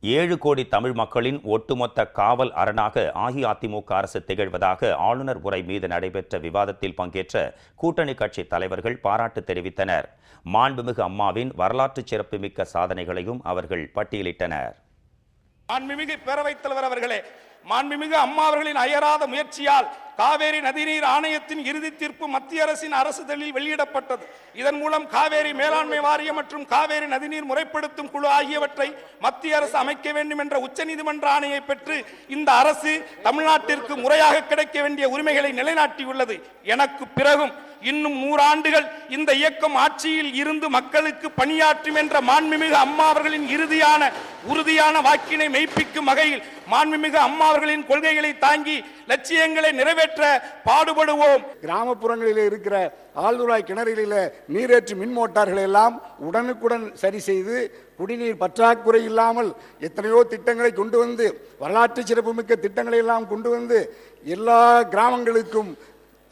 ஏழு கோடி தமிழ் மக்களின் ஒட்டுமொத்த காவல் அரணாக அஇஅதிமுக அரசு திகழ்வதாக ஆளுநர் உரை மீது நடைபெற்ற விவாதத்தில் பங்கேற்ற கூட்டணி கட்சி தலைவர்கள் பாராட்டு தெரிவித்தனர். மாண்புமிகு அம்மாவின் வரலாற்று சிறப்புமிக்க சாதனைகளையும் அவர்கள் பட்டியலிட்டனர். மாண்புமிகு பேரவைத் தலைவர் அவர்களே மாண்புமிகு அம்மா அவர்களின் அயராத முயற்சியால் காவேரி நதிநீர் ஆணையத்தின் இறுதி தீர்ப்பு மத்திய அரசின் அரசுதலில் வெளியிடப்பட்டது. இதன் மூலம் காவேரி மேலாண்மை வாரியம் மற்றும் காவேரி நதிநீர் முறைப்படுத்தும் குழு ஆகியவற்றை மத்திய அரசு அமைக்க வேண்டும் என்ற உச்சநீதிமன்ற ஆணையை பெற்று இந்த அரசு தமிழ்நாட்டிற்கு முறையாக கிடைக்க வேண்டிய உரிமைகளை நிலைநாட்டியுள்ளது. எனக்கு பிறகும் இன்னும் நூறாண்டுகள் இந்த இயக்கம் ஆட்சியில் இருந்து மக்களுக்கு பணியாற்றும் என்ற மாண்புமிகு அம்மா அவர்களின் இறுதியான உறுதியான வாக்கினை மெய்ப்பிக்கும் வகையில் மாண்புமிகு அம்மா அவர்களின் கொள்கைகளை தாங்கி லட்சியங்களை நிறைவேற்ற பாடுபடுவோம். கிராமப்புறங்களில் இருக்கிற ஆழ்துளாய் கிணறுகளில் நீரேற்று மின் மோட்டார்கள் எல்லாம் உடனுக்குடன் சரி செய்து குடிநீர் பற்றாக்குறை இல்லாமல் எத்தனையோ திட்டங்களை கொண்டு வந்து வரலாற்று சிறப்புமிக்க திட்டங்களை எல்லாம் கொண்டு வந்து எல்லா கிராமங்களுக்கும்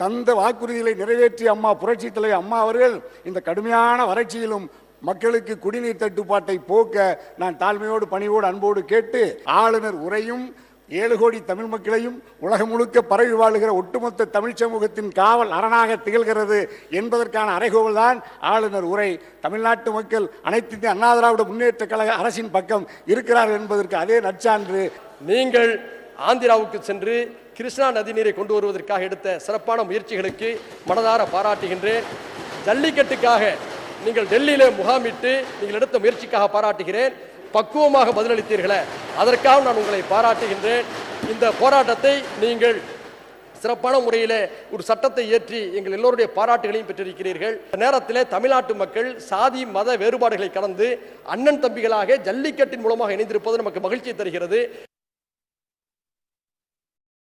தந்த வாக்குறுதிகளை நிறைவேற்றிய அம்மா புரட்சி தலைவர் அம்மா அவர்கள் இந்த கடுமையான வறட்சியிலும் மக்களுக்கு குடிநீர் தட்டுப்பாட்டை போக்க நான் தாழ்மையோடு பணிவோடு அன்போடு கேட்டு ஆளுநர் உரையும் ஏழு கோடி தமிழ் மக்களையும் உலகம் முழுக்க பரவி வாழுகிற ஒட்டுமொத்த தமிழ் சமூகத்தின் காவல் அரணாக திகழ்கிறது என்பதற்கான அறைகோவல் தான் ஆளுநர் உரை. தமிழ்நாட்டு மக்கள் அனைத்து இந்திய அண்ணா திராவிட முன்னேற்ற கழக அரசின் பக்கம் இருக்கிறார்கள் என்பதற்கு அதே நற்சான்று. நீங்கள் ஆந்திராவுக்கு சென்று கிருஷ்ணா நதி நீரை கொண்டு வருவதற்காக எடுத்த சிறப்பான முயற்சிகளுக்கு மனதார பாராட்டுகின்றேன். ஜல்லிக்கட்டுக்காக நீங்கள் டெல்லியிலே முகாமிட்டு நீங்கள் எடுத்த முயற்சிக்காக பாராட்டுகிறேன். பக்குவமாக பதிலளித்தீர்களே அதற்காக நான் உங்களை பாராட்டுகின்றேன். இந்த போராட்டத்தை நீங்கள் சிறப்பான முறையில் ஒரு சட்டத்தை இயற்றி எங்கள் எல்லோருடைய பாராட்டுகளையும் பெற்றிருக்கிறீர்கள். நேரத்தில் தமிழ்நாட்டு மக்கள் சாதி மத வேறுபாடுகளை கடந்து அண்ணன் தம்பிகளாக ஜல்லிக்கட்டின் மூலமாக இணைந்திருப்பது நமக்கு மகிழ்ச்சியை தருகிறது.